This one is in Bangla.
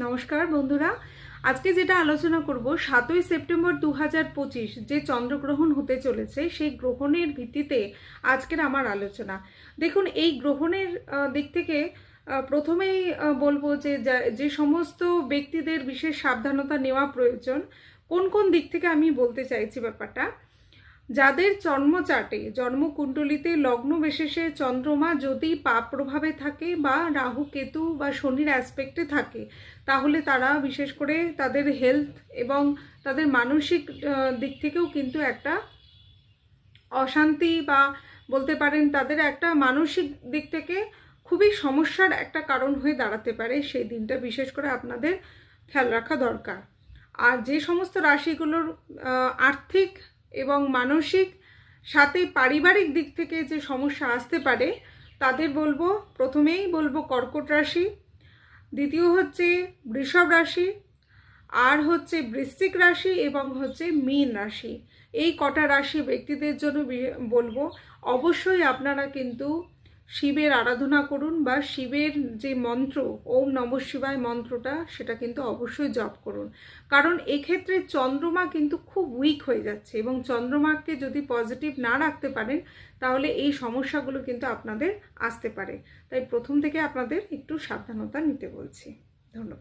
নমস্কার বন্ধুরা। আজকে যেটা আলোচনা করব, সাতই সেপ্টেম্বর দু যে চন্দ্রগ্রহণ হতে চলেছে, সেই গ্রহণের ভিত্তিতে আজকের আমার আলোচনা। দেখুন, এই গ্রহণের দিক থেকে প্রথমেই বলব যা- যে সমস্ত ব্যক্তিদের বিশেষ সাবধানতা নেওয়া প্রয়োজন, কোন কোন দিক থেকে আমি বলতে চাইছি ব্যাপারটা? যাদের জন্মচাটে, জন্মকুণ্ডলিতে লগ্ন বিশেষে চন্দ্রমা যদি পাপ প্রভাবে থাকে বা রাহু কেতু বা শনির অ্যাসপেক্টে থাকে, তাহলে তারা বিশেষ করে তাদের হেলথ এবং তাদের মানসিক দিক থেকেও কিন্তু একটা অশান্তি বা বলতে পারেন তাদের একটা মানসিক দিক থেকে খুবই সমস্যার একটা কারণ হয়ে দাঁড়াতে পারে সেই দিনটা বিশেষ করে আপনাদের খেয়াল রাখা দরকার। আর যে সমস্ত রাশিগুলোর আর্থিক এবং মানসিক সাথে পারিবারিক দিক থেকে যে সমস্যা আসতে পারে, তাদের বলব, প্রথমেই বলব কর্কট রাশি, দ্বিতীয় হচ্ছে বৃষভ রাশি, আর হচ্ছে বৃশ্চিক রাশি এবং হচ্ছে মীন রাশি। এই কটা রাশি ব্যক্তিদের জন্য বলব, অবশ্যই আপনারা কিন্তু শিবের আরাধনা করুন বা শিবের যে মন্ত্র, ওম নম শিবায় মন্ত্রটা, সেটা কিন্তু অবশ্যই জপ করুন। কারণ এক্ষেত্রে চন্দ্রমা কিন্তু খুব উইক হয়ে যাচ্ছে এবং চন্দ্রমাকে যদি পজিটিভ না রাখতে পারেন, তাহলে এই সমস্যাগুলো কিন্তু আপনাদের আসতে পারে। তাই প্রথম থেকে আপনাদের একটু সাবধানতা নিতে বলছি। ধন্যবাদ।